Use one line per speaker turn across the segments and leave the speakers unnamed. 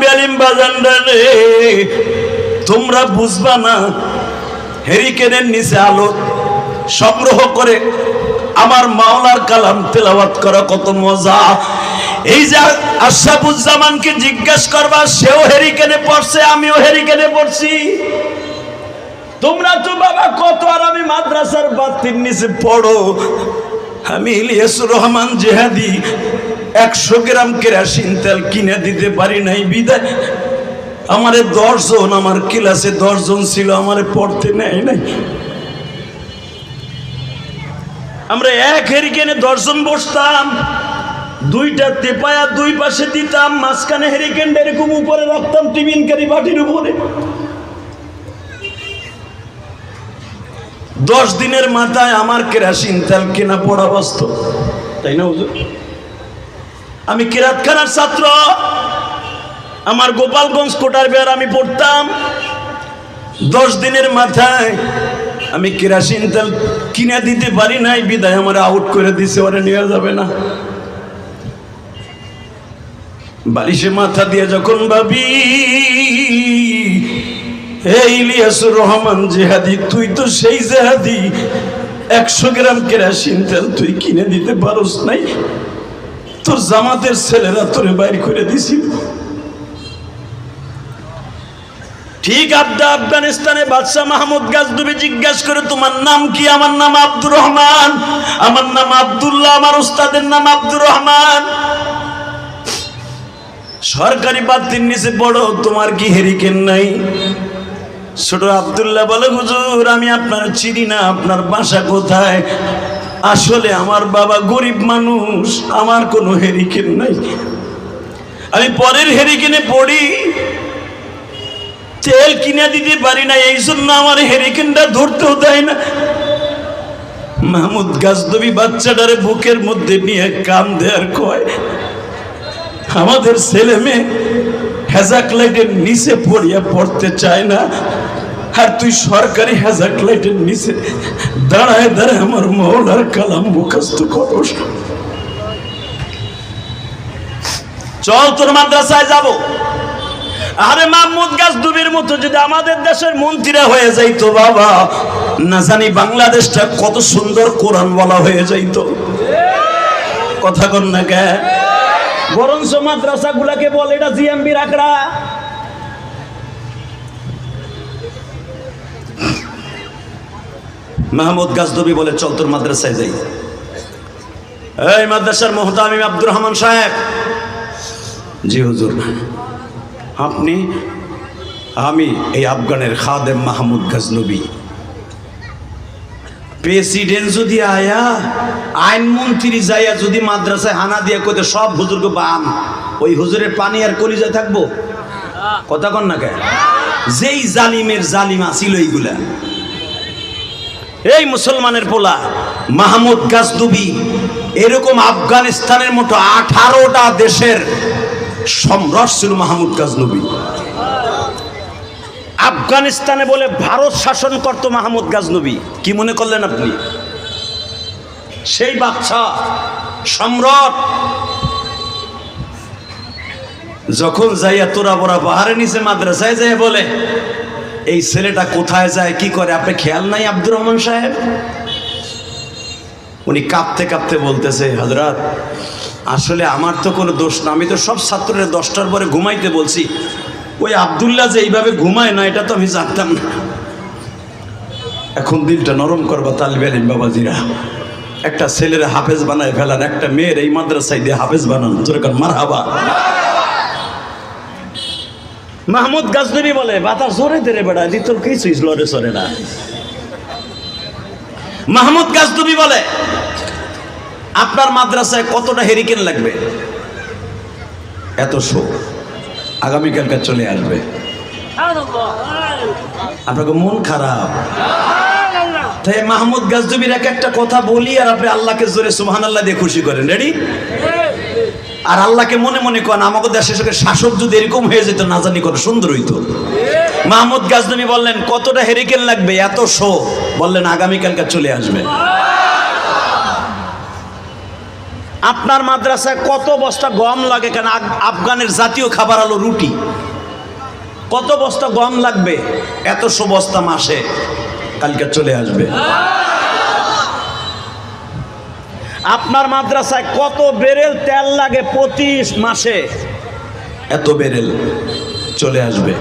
তালবে আলিম বাজানরা তোমরা বুঝবা না, হেরিকেনের নিচে আলো সংগ্রহ করে আমার মাওলার কালাম তেলাওয়াত করা কত মজা। এই যে আশরাফুজ্জামানকে জিজ্ঞেস করবা, সেও হেরিকেনে পড়ছে, আমিও হেরিকেনে পড়ছি। তোমরা তো বাবা কত আর আমি মাদ্রাসার বাতির নিচে পড়ো। আমি ইলিয়াসুর রহমান জেহাদি একশো গ্রাম কেরাসিন তেল কিনে দিতে পারি নাই, বিদায়। আমারে দশজন, আমার ক্লাসে দশজন ছিল, আমারে পড়তে নেয় নাই। আমরা এক হেরিকেনে দশজন বসতাম, দুইটা তেপায়া দুই পাশে দিতাম, মাঝখানে হেরিকেনটা এরকম উপরে রাখতাম টিফিনকারি বাটির উপরে। দশ দিনের মাথায় আমার কেরাসিন তেল কেনা পড়া বাস্তব, তাই না হুজুর? আমি কেরাতখানার ছাত্র। আমার গোপালগঞ্জ কোটার বের আমি পড়তাম। দশ দিনের মাথায় আমি কেরাসিন তেল কিনে দিতে পারি নাই, বিদায় আমার আউট করে দিছে, ওরা নেওয়া যাবে না। বালিশে মাথা দিয়ে যখন ভাবি ইলিয়াসুর রহমান জেহাদি, তুই তো সেই জেহাদি, একশো গ্রাম কেরাসিন তেল তুই কিনে দিতে পারস নাই? তোর জামাতের ছেলেরা তোরে বাইর করে দিছিল ঠিক আবদা আফগানিস্তানে বাদশাহ মাহমুদ গাজদুবি জিজ্ঞাসা করে, তোমার নাম কি? আমার নাম আব্দুর রহমান। আমার নাম আব্দুল্লাহ, আমার উস্তাদের নাম আব্দুর রহমান। সরকারি বাতির নিচে বড় তোমার কি হেরিকেন নাই? ছোট আব্দুল্লাহ বলে, হুজুর, আমি আপনার চিনি না, আপনার বাসা কোথায়? আসলে আমার বাবা গরিব মানুষ, আমার কোনো হেরিকেন নাই। আমি পরের হেরিকেনে পড়ি, তেল কিনে দিতে পারি না, এই জন্য আমার হেরিকেনটা ধরতেও দেয় না। মাহমুদ গাছদবি বাচ্চাটারে বুকের মধ্যে নিয়ে কাম দেয়ার কয়, আমাদের ছেলে মেয়ে হেজাক লাইটের নিচে পড়িয়া পড়তে চায় না। আর তুই সরকারি হেজাক লাইটের নিচে দাঁড়ায় দাঁড়ায় আমার মৌলার কালাম মুখস্থ করস। চল তোর মাদ্রাসায় যাব। আরে মাহমুদ গাছ ডুবির মতো যদি আমাদের দেশের মন্ত্রীরা হয়ে যাইতো বাবা, না জানি বাংলাদেশটা কত সুন্দর কোরআন বলা হয়ে যাইতো। কথা কন না কে? বরঞ্চ মাদ্রাসা গুলাকে বলে, এটা জিএমবি রাকড়া মাহমুদ গাছদবি বলে, চল তোর মাদ্রাসায় যাই। এই মাদ্রাসার মোহতামিম আব্দুর রহমান সাহেব। জি, হুজুর। আপনি, আমি এই আফগানের খাদেম মাহমুদ গাজনবী। প্রেসিডেন্ট যদি আয়া আইনমন্ত্রী যাইয়া যদি মাদ্রাসায় হানা দিয়ে কোথায় সব হুজুরকে বান ওই হুজুরের পানি আর কলিজায় থাকব? কথা কন না কে? যেই জালিমের জালিম আসিল এইগুলা। এই মুসলমানের পোলা, মাহমুদ গাজদুবি, এরকম আফগানিস্তানের মতো আঠারোটা দেশের সম্রাট ছিল মাহমুদ গাজনবী আফগানিস্তানে বলে ভারত শাসন করত মাহমুদ গাজনবী কি মনে করলেন আপনি? সেই বাচ্চা সম্রাট, যখন যাইয়া তোরা বড়া পাহাড়ে নিচে মাদ্রাসায় যায় বলে এই ছেলেটা কোথায় যায়, কি করে? আপনি খেয়াল নাই আব্দুর রহমান সাহেব? উনি কাঁপতে কাঁপতে বলতেছে হজরত আসলে আমার তো কোনো দোষ না, আমি তো সব ছাত্রদের দশটার পরে ঘুমাইতে বলছি। ওই আবদুল্লাহ যে এইভাবে ঘুমায় না, এটা তো আমি জানতাম না। এখন দিলটা নরম করবা, তালবে আলিম বাবাজিরা। একটা ছেলের হাফেজ বানায় ফেলান, একটা মেয়ের এই মাদ্রাসায় দিয়ে হাফেজ বানান যেরকম মার হাবা মাহমুদ গাজনবী বলে, বাতাস জোরে দেরে বেড়া দি তোর কিছুই লড়ে সরে না। মাহমুদ গাজনবী বলে, আপনার মাদ্রাসায় কতটা হেরিকেন লাগবে? এত শো আগামীকালকার চলে আসবে। আপনাকে মন খারাপ। তাই মাহমুদ গাজদুবির এক একটা কথা বলি আর আপনি আল্লাহকে জোরে সুবহান আল্লাহ দিয়ে খুশি করেন। রেডি আর আল্লাহকে মনে মনে করেন আমাকে দেশের সঙ্গে শাসক যদি এরকম হয়ে যেত, না জানি কত সুন্দর হইতো। মাহমুদ গাজদুবি বললেন, কতটা হেরিকেন লাগবে? এত শো বললেন, আগামীকালকে চলে আসবে। আপনার মাদ্রাসায় কত বস্তা গম লাগে কেন? আফগানের জাতীয় খাবার হলো রুটি। কত বস্তা গম লাগবে? এত শো বস্তা মাসে কালকে চলে আসবে। আপনার মাদ্রাসায় কত বেরেল তেল লাগে প্রতি মাসে? এত বেরেল চলে আসবে।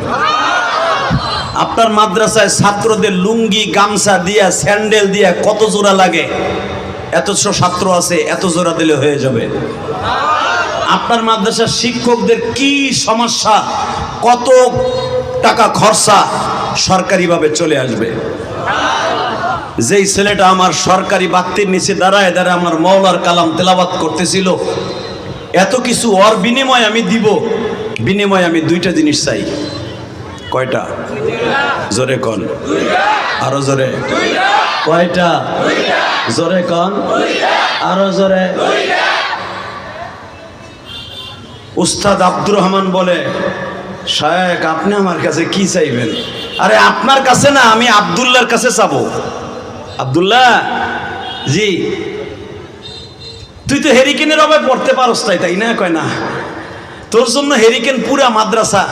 আপনার মাদ্রাসায় ছাত্রদের লুঙ্গি, গামছা দিয়া, স্যান্ডেল দিয়া কত জোড়া লাগে? এতশো ছাত্র আছে, এত জোড়া দিলে হয়ে যাবে। আপনার মাদ্রাসার শিক্ষকদের কি সমস্যা? কত টাকা খরচা সরকারিভাবে চলে আসবে। যেই ছেলেটা আমার সরকারি বাক্তির নিচে দাঁড়ায় দাঁড়ায় আমার মৌলার কালাম তেলাবাত করতেছিল, এত কিছু ওর বিনিময় আমি দিব, বিনিময় আমি দুইটা জিনিস চাই। কয়টা? জোরে কন। আরও জোরে। কয়টা? জোরে কন। আরও জোরে। উস্তাদ আব্দুর রহমান বলে শায়েক আপনি আমার কাছে কি চাইবেন? আরে, আপনার কাছে না, আমি আব্দুল্লাহর কাছে চাবো। আব্দুল্লাহ, জি। তুই তো হেরিকেনের অভাবে পড়তে পারস তাই তাই না? কয় না। তোর জন্য হেরিকেন পুরা মাদ্রাসা।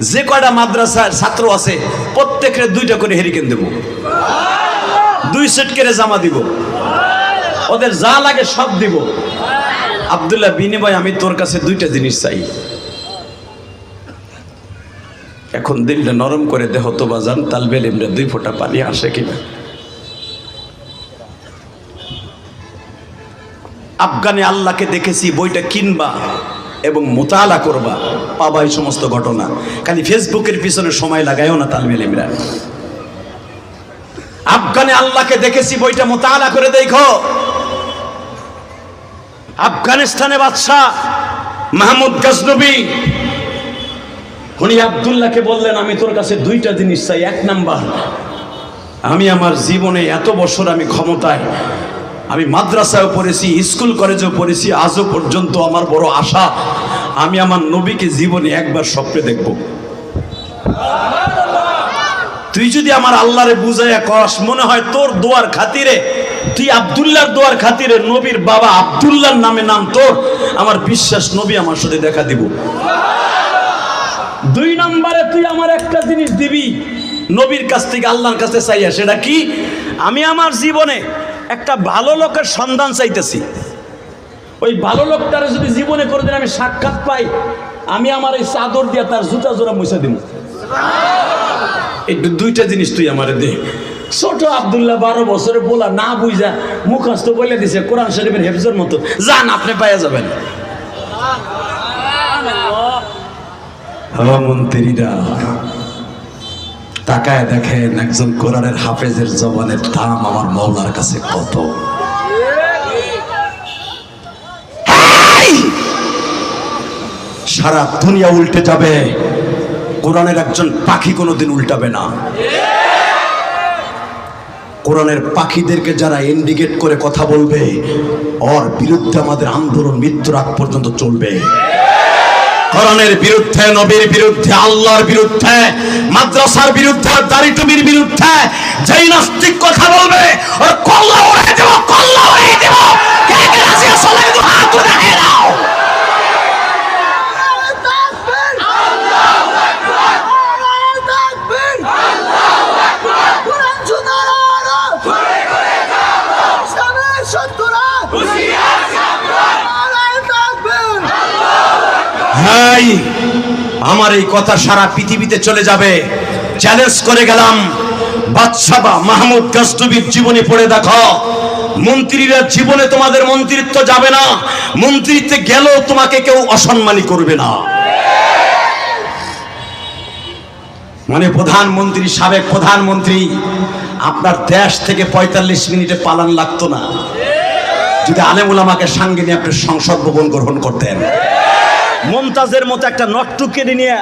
যে কয়টা মাদ্রাসার ছাত্র আছে, প্রত্যেকের দুইটা করে হেরিকেন দেব। দুই সেট করে জামা দিব। ওদের যা লাগে সব দিব। আবদুল্লাহ, বিনিময় আমি তোর কাছে দুইটা জিনিস চাই। এখন দিলটা নরম করে দেহ তো বাজান তালবেল দুই ফোঁটা পানি আসে কিনা। আফগানে আল্লাহকে দেখেছি, বইটা কিনবা এবং মোতালা করবা, পাবা এই সমস্ত ঘটনা। খালি ফেসবুকের পিছনে সময় লাগায়ও না তালবেল ইমরান। আফগানে আল্লাহকে দেখেছি, বইটা মোতালা করে দেখো। আফগানিস্তানে বাদশাহ মাহমুদ গজনবী, উনি আবদুল্লাহকে বললেন, আমি তোর কাছে দুইটা জিনিস চাই, এক নাম্বার, আমি আমার জীবনে এত বছর আমি ক্ষমতায় আমি মাদ্রাসায়ও পড়েছি, স্কুল কলেজেও পড়েছি, আজও পর্যন্ত আমার বড় আশা, আমি আমার নবীকে জীবনে একবার স্বপ্নে দেখব। তুই যদি আমার আল্লাহরে বুঝাইয়া কস, মনে হয় তোর দোয়ার খাতিরে, তুই আবদুল্লাহর দোয়ার খাতিরে নবীর বাবা আবদুল্লাহর নামে নাম তোর, আমার বিশ্বাস নবী আমার সাথে দেখা দিব। দুই নম্বরে তুই আমার একটা জিনিস দিবি, নবীর কাছ থেকে আল্লাহর কাছে চাইয়া, সেটা কি? আমি আমার জীবনে একটা ভালো লোকের সন্ধান চাইতেছি। ওই ভালো লোকটার যদি জীবনে করে কোনোদিন আমি সাক্ষাৎ পাই আমি আমার এই চাদর দিয়ে তার জুতা জোড়া মুছে দিব। এই দুইটা জিনিস তুই আমার দে। ছোট আবদুল্লাহ বারো বছরে বলা না বুঝা মুখস্থ বলে দিছে কোরআন শরীফের হেফজের মতো। যান আপনি পাইয়া যাবেন। হ্যাঁ মন্ত্রীরা। তাকায় দেখেন একজন কোরআনের হাফেজের জবানের দাম আমার মৌলার কাছে কত? সারা দুনিয়া উল্টে যাবে। কোরআনের একজন পাখি কোনোদিন উল্টাবে না। কোরআনের পাখিদেরকে যারা ইন্ডিকেট করে কথা বলবে, ওর বিরুদ্ধে আমাদের আন্দোলন মৃত্যুর আগ পর্যন্ত চলবে। কোরআনের বিরুদ্ধে, নবীর বিরুদ্ধে, আল্লাহর বিরুদ্ধে, মাদ্রাসার বিরুদ্ধে, দাড়ি টুবির বিরুদ্ধে, যেই নাস্তিক কথা বলবে, ওর কল্লা উড়ে দেব, কল্লা উড়ে দেব। কে কে রাজি সলাই দাও হাত উঠে হেরাও হাই আমার এই কথা সারা পৃথিবীতে চলে যাবে। চ্যালেঞ্জ করে গেলাম। বাদশাবা মাহমুদ গাস্তুবির জীবনী পড়ে দেখো। মন্ত্রীরা জীবনে তোমাদের মন্ত্রিত্ব যাবে না। মন্ত্রিত্বে গেলেও তোমাকে কেউ অসম্মানী করবে না। মানে প্রধানমন্ত্রী, সাবেক প্রধানমন্ত্রী, আপনার দেশ থেকে পঁয়তাল্লিশ মিনিটে পালান লাগতো না। যদি আলেমুল আমাকে সঙ্গে নিয়ে আপনি সংসদ ভবন গ্রহণ করতেন। মমতাজের মতো একটা নটটুকে নিয়ে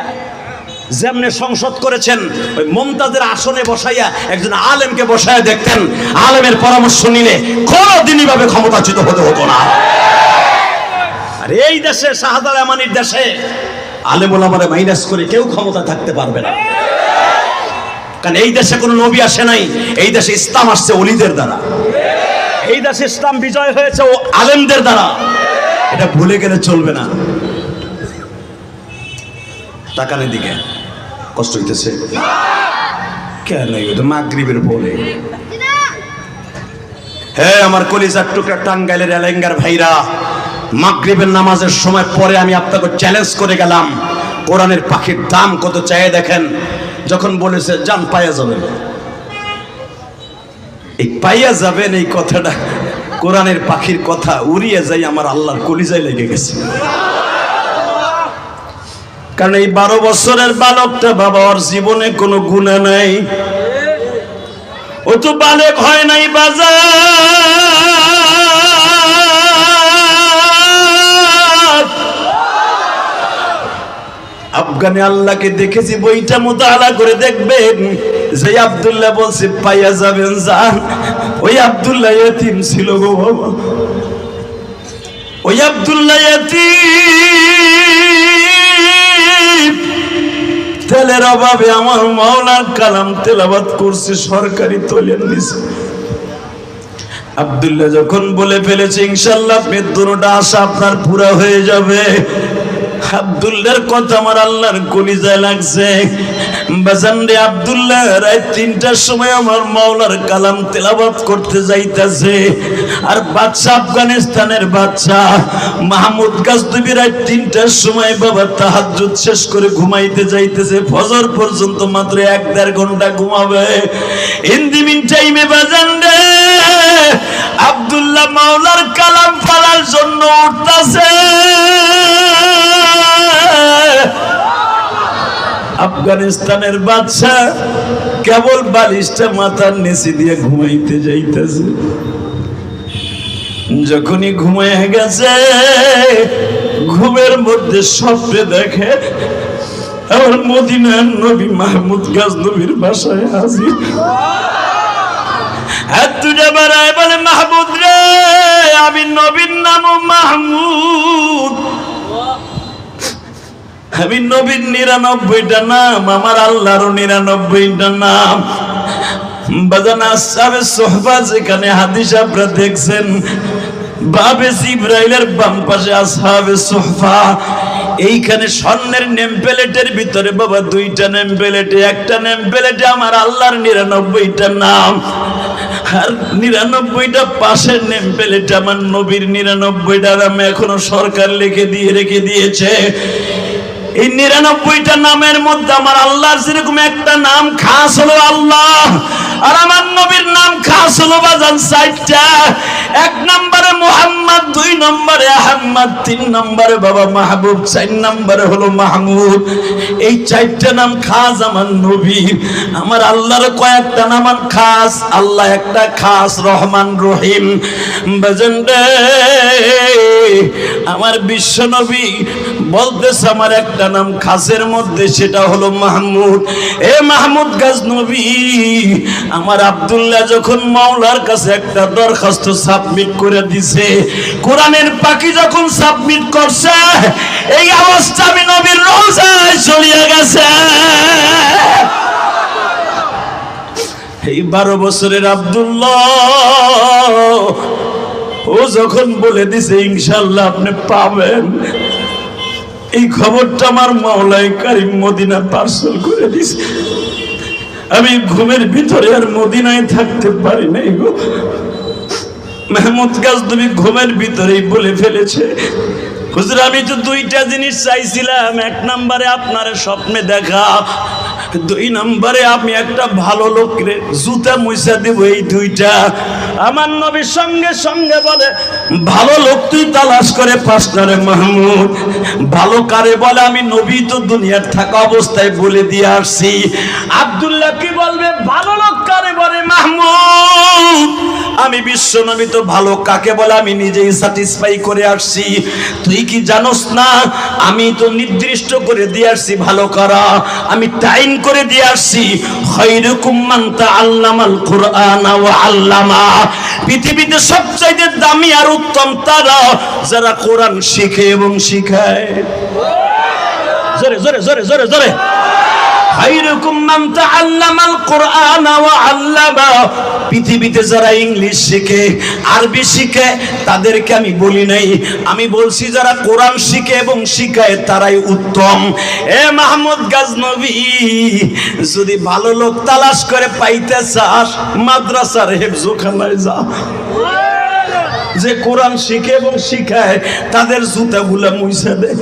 যেমনি সংসদ করেছেন, ওই মমতাজের আসনে বসাইয়া একজন আলেমকে বসাইয়া দেখতেন। আলেমের পরামর্শ নিলে কোনোদিনই ভাবে ক্ষমতাচ্যুত হতে হতো না। আর এই দেশে শাহাদার আমানির দেশে আলেমুল আমারে মাইনাস করে কেউ ক্ষমতা থাকতে পারবে না। কারণ এই দেশে কোনো নবী আসে নাই, এই দেশে ইসলাম আসছে অলিদের দ্বারা। এই দেশে ইসলাম বিজয় হয়েছে ও আলেমদের দ্বারা। এটা ভুলে গেলে চলবে না। তাকানের দিকে। কষ্ট হইতেছে। কেন মাগরিবের পরে হ্যাঁ আমার কলিজার টুকরা টাঙ্গাইলের এলেঙ্গার ভাইরা, মাগরিবের নামাজের সময় পরে আমি আপনাকে চ্যালেঞ্জ করে গেলাম। কোরআনের পাখির দাম কত চাই দেখেন। যখন বলেছে যান পাইয়া যাবেন। এই পাইয়া যাবেন এই কথাটা কোরআনের পাখির কথা উড়িয়ে যাই আমার আল্লাহর কলিজায় লেগে গেছে। কারণ এই বারো বছরের বালকটা বাবা, ওর জীবনে কোনো গুণা নাই। ও তো বালেক হয় নাই বাজার। আফগানে আল্লাহকে দেখেছি, বইটা মোতালা করে দেখবেন। যে আব্দুল্লাহ বলছে, পাইয়া যাবেন যান ওই আব্দুল্লাহ এতিম ছিল গো বাবা। ওই আব্দুল্লাহ এতিম। তেলের অভাবে আমার মাওলার কালাম তেলাবাদ করছে, সরকারি তলের দিছে আব্দুল্লাহ যখন বলে ফেলেছে, ইনশাল্লাহ আপনার আশা আপনার পুরা হয়ে যাবে। আব্দুল্লাহর কথা আমার আল্লাহর কলিজায় লাগছে। বাজান রে আব্দুল্লাহ রায় তিনটার সময় আমার মাওলার কালাম তেলাবাত করতে যাইতাছে। আর বাদশা আফগানিস্তানের বাদশা মাহমুদ গাজদবি রায় তিনটার সময় বাবা তাহাজ্জুদ শেষ করে ঘুমাইতে যাইতেছে। ফজর পর্যন্ত মাত্র এক দেড় ঘণ্টা ঘুমাবে। ইন দি মিন টাইমে বাজান রে আব্দুল্লাহ মাওলার কালাম পালার জন্য উঠতাছে। আফগানিস্তানের বাদশা কেবল বালিশটা মাথার নিচে দিয়ে ঘুমাইতে যাইতেছে। যখনই ঘুমায় গেছে, ঘুমের মধ্যে স্বপ্নে দেখে আমার মদিনার নবী মাহমুদ গাছ নবীর বাসায় হাজির। হাত তুলে বাড়ায় বলে, মাহমুদ আমি নবীর নাম মাহমুদ। আমি নবীর নিরানব্বইটা নাম, আমার আল্লাহরও নিরানব্বইটা নাম। এইখানে স্বর্ণের নেম প্লেটের ভিতরে বাবা দুইটা নেম একটা নেম প্লেটে আমার আল্লাহর নিরানব্বইটা নাম। আর নিরানব্বইটা পাশের নেম প্লেটে আমার নবীর নিরানব্বইটা নামে এখনও সরকার লিখে দিয়ে রেখে দিয়েছে। এই নিরানব্বইটা নামের মধ্যে আমার আল্লাহ যেরকম একটা নাম খাস হলো আল্লাহ। আর আমার নবীর নাম বাজান সাইটটা এক নম্বরে মোহাম্মদ, দুই নম্বরে আহম্মদ, তিন নম্বরে বাবা মাহবুব, চার নম্বরে হলো মাহমুদ। এই চারটা নাম খাস আমার নবীর আমার আল্লাহর কয়েকটা নাম খাস। আল্লাহ একটা খাস, রহমান রহিম। বাজান আমার বিশ্ব নবী বলতেছে আমার একটা নাম খাসের মধ্যে, সেটা হলো মাহমুদ। এ মাহমুদ গাজ নবী আমার আব্দুল্লাহ যখন মাওলার কাছে একটা দরখাস্ত সাবমিট করে দিছে, কোরআনের পাখি যখন সাবমিট করছে, এই আওয়াজটা আমি নবীর রোজায় চলিয়ে গেছে। এই বারো বছরের আব্দুল্লাহ, ও যখন বলে দিছে, ইনশাল্লাহ আপনি পাবেন। এই খবরটা আমার মাওলাই কারিম মদিনা পার্সেল করে দিছে। আমি ঘুমের ভিতরে আর মদিনায় থাকতে পারি নাই গো। মেহমুদ গাছ তুমি ঘুমের ভিতরেই বলে ফেলেছে। হুজুর, আমি তো দুইটা জিনিস চাইছিলাম। এক নম্বরে আপনার স্বপ্নে দেখা দুই নম্বরে আমি একটা ভালো লোকরে জুতা মুইসা দেব এই দুইটা। আমার নবীর সঙ্গে সঙ্গে বলে, ভালো লোক তুই তালাশ করে পাস্টারে মাহমুদ। ভালো কারে বলে, আমি নবী তো দুনিয়ার থাকা অবস্থায় বলে দিয়ে আসছি। আব্দুল্লাহ কি বলবে? ভালো লোক কারে বলে মাহমুদ? আমি বিশ্ব নবী তো ভালো কাকে বলে? আমি নিজেই স্যাটিসফাই করে আসছি। তুই কি জানোস না? আমি তো নির্দিষ্ট করে দিয়ে আসছি, ভালো করা। আমি টাইম করে দিয়ে আসছি। খৈরকুম মান তাআল্লামাল কুরআন ওয়া আল্লামা। পৃথিবীতে সবচাইতে দামি আর উত্তম তারা যারা কোরআন শিখে এবং শিখায়। জোরে জোরে জোরে জোরে জোরে। খাইরুকুম মান তাআল্লামাল কুরআন ওয়া আল্লামা। পৃথিবীতে যারা ইংলিশ শিখে, আরবি শিখে, তাদেরকে আমি বলি নাই। আমি বলছি, যারা কোরআন শিখে এবং শিখায়, তারাই উত্তম। এ মাহমুদ গাজনবী, যদি ভালো লোক তালাশ করে পাইতে চাস, মাদ্রাসার হেফজোখানায় যা। যে কোরআন শিখে এবং শিখায়, তাদের জুতাগুলা মুইসা দেয়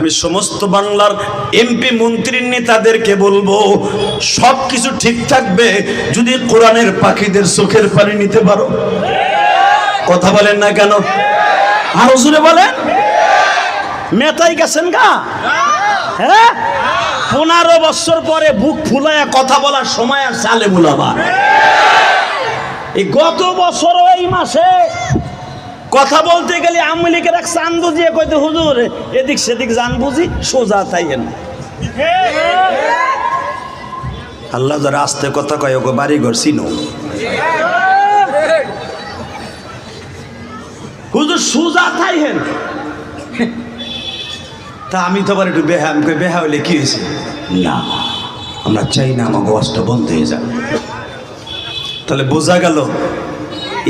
আমি সমস্ত বাংলার এমপি মন্ত্রীর নেতাদেরকে বলব, সব কিছু ঠিক থাকবে যদি কোরআনের পাখিদের চোখের পানি নিতে পারো। কথা বলেন না কেন? আরও জুড়ে বলেন। মেতাই গেছেন গা? হ্যাঁ? পনেরো বছর পরে বুক ফুলায়া কথা বলার সময় আর চালে বুলাবা এই গত বছর এই মাসে কথা বলতে গেলে আওয়ামী এক চান বুঝিয়ে কইতে, হুজুর, এদিক সেদিক জান বুঝি, সোজা তাইয়েন আল্লাহ যারা আস্তে কথা কয় ওকে বাড়ি ঘর চিনো। হুজুর, সোজা তাইহেন তা আমি তো একটু বেহা আমি বেহা হইলে কি হয়েছে না, আমরা চাই না আমাকে অস্ত বন্ধ হয়ে যাক। তাহলে বোঝা গেল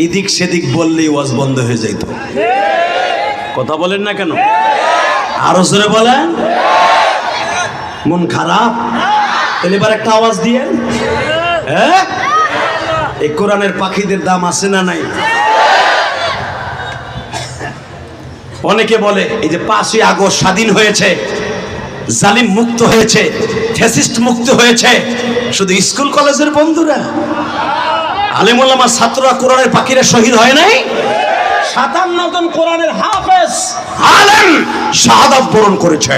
এদিক সেদিক বললেই ওয়াজ বন্ধ হয়ে যাইত। কথা বলেন না কেন? আরও জোরে বলেন। মন খারাপ? এবার একটা আওয়াজ দিয়ে। হ্যাঁ? এই কোরআনের পাখিদের দাম আছে না নাই? অনেকে বলে, এই যে পাঁচই আগস্ট স্বাধীন হয়েছে, জালিম মুক্ত হয়েছে, ফ্যাসিস্ট মুক্ত হয়েছে, শুধু স্কুল কলেজের বন্ধুরা। আলেমুল্লামা ছাত্ররা কোরআনের পাখিরা শহীদ হয় নাই? সাতান্ন জন কোরআনের হাফেজ। আলেম শাহাদাত বরণ করেছে।